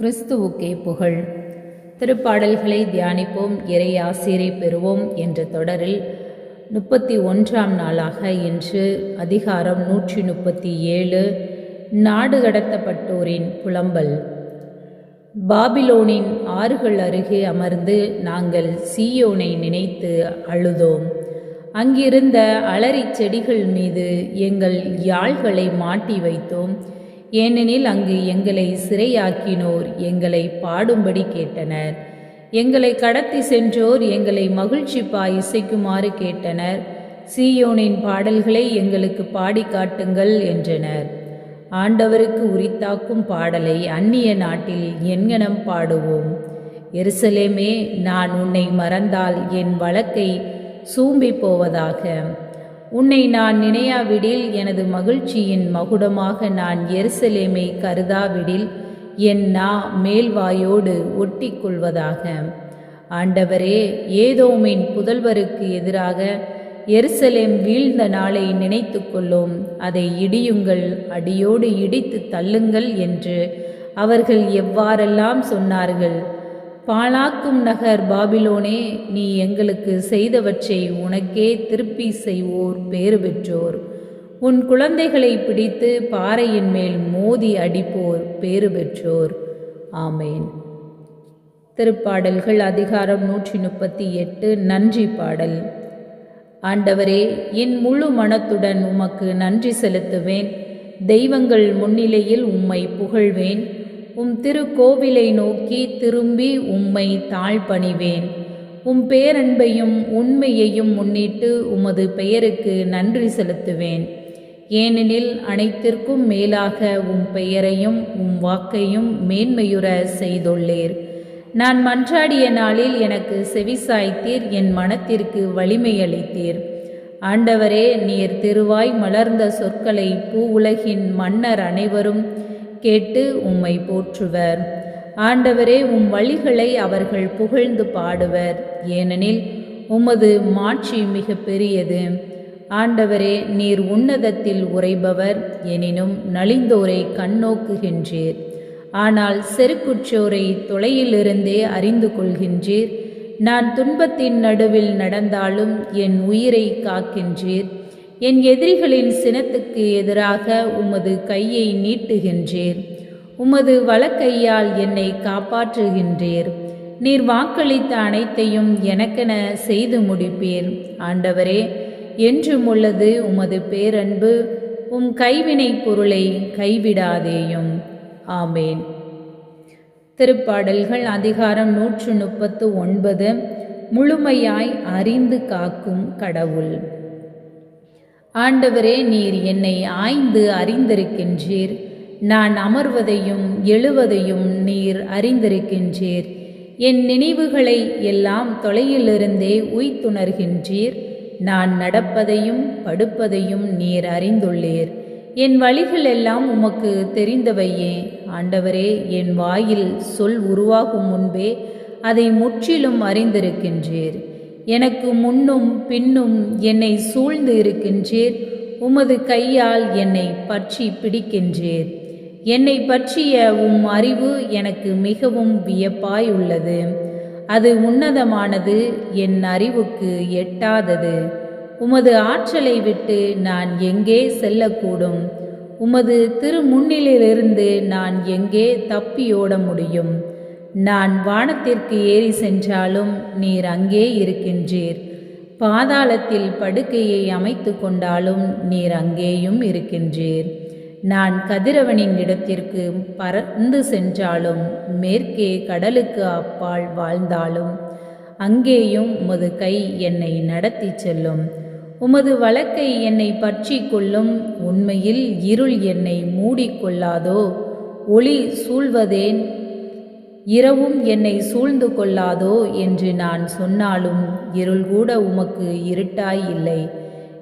கிறிஸ்துவுக்கே புகழ். திருப்பாடல்களை தியானிப்போம் இறை ஆசிரை பெறுவோம் என்ற தொடரில் முப்பத்தி ஒன்றாம் நாளாக இன்று அதிகாரம் நூற்றி முப்பத்தி ஏழு நாடு கடத்தப்பட்டோரின் புலம்பல். பாபிலோனின் ஆறுகள் அருகே அமர்ந்து நாங்கள் சீயோனை நினைத்து அழுதோம். அங்கிருந்த அலரிச் செடிகள் மீது எங்கள் யாழ்களை மாட்டி வைத்தோம். ஏனெனில் அங்கு எங்களை சிறையாக்கினோர் எங்களை பாடும்படி கேட்டனர். எங்களை கடத்தி சென்றோர் எங்களை மகிழ்ச்சிப்பாய் இசைக்குமாறு கேட்டனர். சீயோனின் பாடல்களை எங்களுக்கு பாடி காட்டுங்கள் என்றனர். ஆண்டவருக்கு உரித்தாக்கும் பாடலை அந்நிய நாட்டில் எங்கனம் பாடுவோம். எருசலேமே நான் உன்னை மறந்தால் என் வழக்கை சூம்பி போவதாக. உன்னை நான் நினையாவிடில் எனது மகிழ்ச்சியின் மகுடமாக நான் எருசலேமை கருதாவிடில் என் நா மேல்வாயோடு ஒட்டி கொள்வதாக ஆண்டவரே ஏதோமின் புதல்வருக்கு எதிராக எருசலேம் வீழ்ந்த நாளை நினைத்து கொள்ளும். அதை இடியுங்கள் அடியோடு இடித்து தள்ளுங்கள் என்று அவர்கள் எவ்வாறெல்லாம் சொன்னார்கள்? பாழாக்கும் நகர் பாபிலோனே நீ எங்களுக்கு செய்தவற்றை உனக்கே திருப்பி செய்வோர் பேறு பெற்றோர். உன் குழந்தைகளை பிடித்து பாறையின் மேல் மோதி அடிப்போர் பேறு பெற்றோர். ஆமேன். திருப்பாடல்கள் அதிகாரம் நூற்றி முப்பத்தி எட்டு நன்றி பாடல். ஆண்டவரே என் முழு மனத்துடன் உமக்கு நன்றி செலுத்துவேன். தெய்வங்கள் முன்னிலையில் உம்மை புகழ்வேன். உம் திருக்கோவிலை நோக்கி திரும்பி உம்மை தாழ்பணிவேன். உம் பேரன்பையும் உண்மையையும் முன்னிட்டு உமது பெயருக்கு நன்றி செலுத்துவேன். ஏனெனில் அனைத்திற்கும் மேலாக உம் பெயரையும் உம் வாக்கையும் மேன்மையுற செய்துள்ளேர். நான் மன்றாடிய நாளில் எனக்கு செவிசாய்த்தீர் என் மனத்திற்கு வலிமையளித்தீர். ஆண்டவரே நீர் திருவாய் மலர்ந்த சொற்களை பூ உலகின் மன்னர் அனைவரும் கேட்டு உம்மை போற்றுவர். ஆண்டவரே உம் வழிகளை அவர்கள் புகழ்ந்து பாடுவர். ஏனெனில் உமது மாட்சி மிக பெரியது. ஆண்டவரே நீர் உன்னதத்தில் உரைபவர் எனினும் நலிந்தோரை கண்ணோக்குகின்றீர். ஆனால் செருக்குற்றோரை தொலையிலிருந்தே அறிந்து கொள்கின்றீர். நான் துன்பத்தின் நடுவில் நடந்தாலும் என் உயிரை காக்கின்றீர். என் எதிரிகளின் சினத்துக்கு எதிராக உமது கையை நீட்டுகின்றீர். உமது வழக்கையால் என்னை காப்பாற்றுகின்றீர். நீர் வாக்களித்த அனைத்தையும் எனக்கென செய்து முடிப்பீர். ஆண்டவரே என்றும் உள்ளது உமது பேரன்பு. உம் கைவினை பொருளை கைவிடாதேயும். ஆமேன். திருப்பாடல்கள் அதிகாரம் நூற்று முப்பத்து ஒன்பது. முழுமையாய் அறிந்து காக்கும் கடவுள். ஆண்டவரே நீர் என்னை ஆய்ந்து அறிந்திருக்கின்றீர். நான் அமர்வதையும் எழுவதையும் நீர் அறிந்திருக்கின்றீர். என் நினைவுகளை எல்லாம் தொலையிலிருந்தே உய்த்துணர்கின்றீர். நான் நடப்பதையும் படுப்பதையும் நீர் அறிந்துள்ளீர். என் வழிகள் எல்லாம் உமக்கு தெரிந்தவையே. ஆண்டவரே என் வாயில் சொல் உருவாகும் முன்பே அதை முற்றிலும் அறிந்திருக்கின்றீர். எனக்கு முன்னும் பின்னும் என்னை சூழ்ந்து இருக்கின்றீர். உமது கையால் என்னை பற்றி பிடிக்கின்றீர். என்னை பற்றிய உம் அறிவு எனக்கு மிகவும் வியப்பாய் உள்ளது அது உன்னதமானது என் அறிவுக்கு எட்டாதது. உமது ஆற்றலை விட்டு நான் எங்கே செல்லக்கூடும்? உமது திருமுன்னிலிருந்து நான் எங்கே தப்பியோட முடியும்? நான் வானத்திற்கு ஏறி சென்றாலும் நீர் அங்கே இருக்கின்றீர். பாதாளத்தில் படுக்கையை அமைத்து கொண்டாலும் நீர் அங்கேயும் இருக்கின்றீர். நான் கதிரவனின் இடத்திற்கு பறந்து சென்றாலும் மேற்கே கடலுக்கு அப்பால் வாழ்ந்தாலும் அங்கேயும் உமது கை என்னை நடத்தி செல்லும். உமது வழக்கை என்னை பற்றி கொள்ளும் உண்மையில் இருள் என்னை மூடிக்கொள்ளாதோ ஒளி சூழ்வதேன் இரவும் என்னை சூழ்ந்து கொள்ளாதோ என்று நான் சொன்னாலும் இருள் கூட உமக்கு இருட்டாய் இல்லை.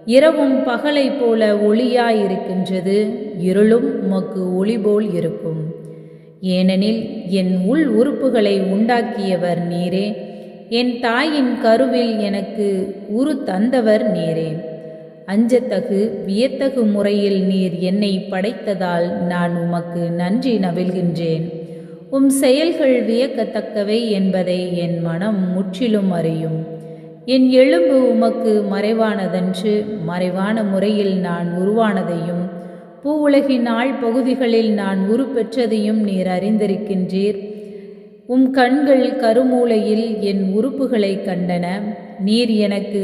இரவும் பகலை போல ஒளியாயிருக்கின்றது இருளும் உமக்கு ஒளி போல் இருக்கும். ஏனெனில் என் உள் உறுப்புகளை உண்டாக்கியவர் நீரே என் தாயின் கருவில் எனக்கு உரு தந்தவர் நீரே. அஞ்சத்தகு வியத்தகு முறையில் நீர் என்னை படைத்ததால் நான் உமக்கு நன்றி நவில்கின்றேன் உம் செயல்கள் வியக்கத்தக்கவை என்பதை என் மனம் முற்றிலும் அறியும். என் எலும்பு உமக்கு மறைவானதன்று மறைவான முறையில் நான் உருவானதையும் பூ உலகின் ஆள் பகுதிகளில் நான் உருப்பெற்றதையும் நீர் அறிந்திருக்கின்றீர். உம் கண்கள் கருமூலையில் என் உறுப்புகளை கண்டன. நீர் எனக்கு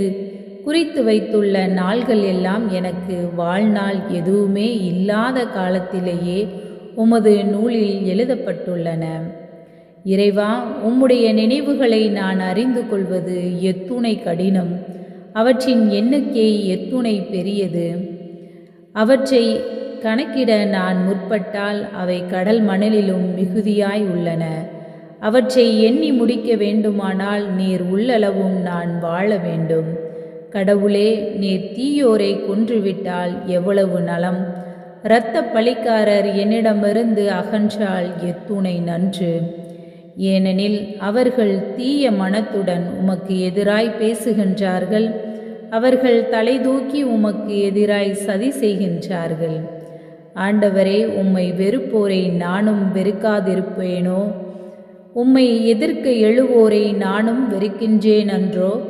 குறித்து வைத்துள்ள நாள்கள் எல்லாம் எனக்கு வாழ்நாள் எதுவுமே இல்லாத காலத்திலேயே உமது நூலில் எழுதப்பட்டுள்ளன. இறைவா உம்முடைய நினைவுகளை நான் அறிந்து கொள்வது எத்துணை கடினம். அவற்றின் எண்ணிக்கை எத்துணை பெரியது. அவற்றை கணக்கிட நான் முற்பட்டால் அவை கடல் மணலிலும் மிகுதியாய் உள்ளன. அவற்றை எண்ணி முடிக்க வேண்டுமானால் நீர் உள்ளளவும் நான் வாழ வேண்டும். கடவுளே நீர் தீயோரை கொன்றுவிட்டால் எவ்வளவு நலம். இரத்த பழிக்காரர் என்னிடமிருந்து அகன்றால் எத்துணை நன்று. ஏனெனில் அவர்கள் தீய மனத்துடன் உமக்கு எதிராய் பேசுகின்றார்கள். அவர்கள் தலைதூக்கி உமக்கு எதிராய் சதி செய்கின்றார்கள். ஆண்டவரே உம்மை வெறுப்போரை நானும் வெறுக்காதிருப்பேனோ? உம்மை எதிர்க்க எழுவோரை நானும் வெறுக்கின்றேன் அன்றோ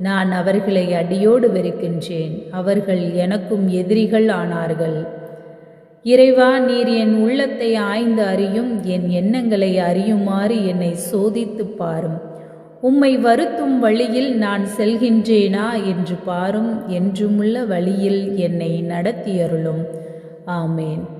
நான் அவர்களை அடியோடு வெறுக்கின்றேன். அவர்கள் எனக்கும் எதிரிகள் ஆனார்கள். இறைவா நீர் என் உள்ளத்தை ஆய்ந்து அறியும் என் எண்ணங்களை அறியுமாறு என்னை சோதித்துப் பாரும். உம்மை வருத்தும் வழியில் நான் செல்கின்றேனா என்று பாரும் என்றுமுள்ள வழியில் என்னை நடத்தியருளும். ஆமேன்.